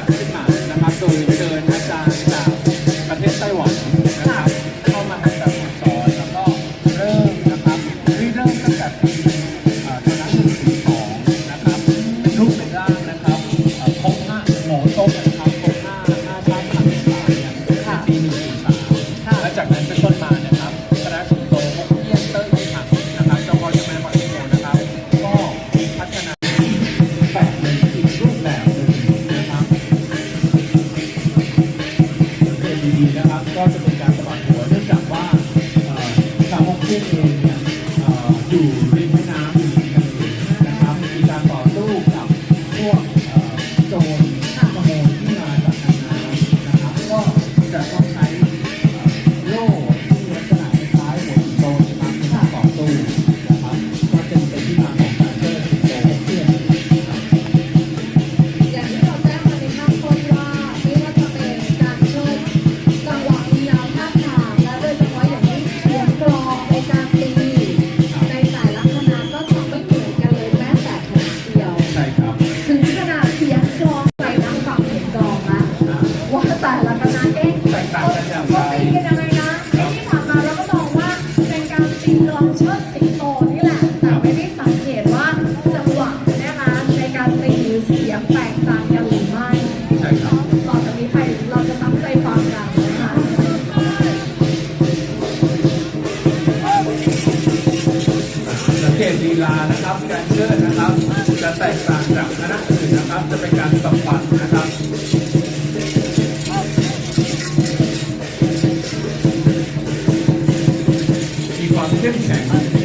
จัดขึ้นมา เชิดสิงโตนี่แหละ แต่ไม่ได้สังเกตว่าจังหวะนะคะในการตีเสียงแตกต่างกันหรือไม่ใช่ครับต่อจากนี้ไปเราจะตั้งใจฟังกันนะคะสังเกตลีลานะครับการเชิดนะครับ จะแตกต่างจากคณะอื่นนะครับ จะเป็นการสัมผัสนะ ครั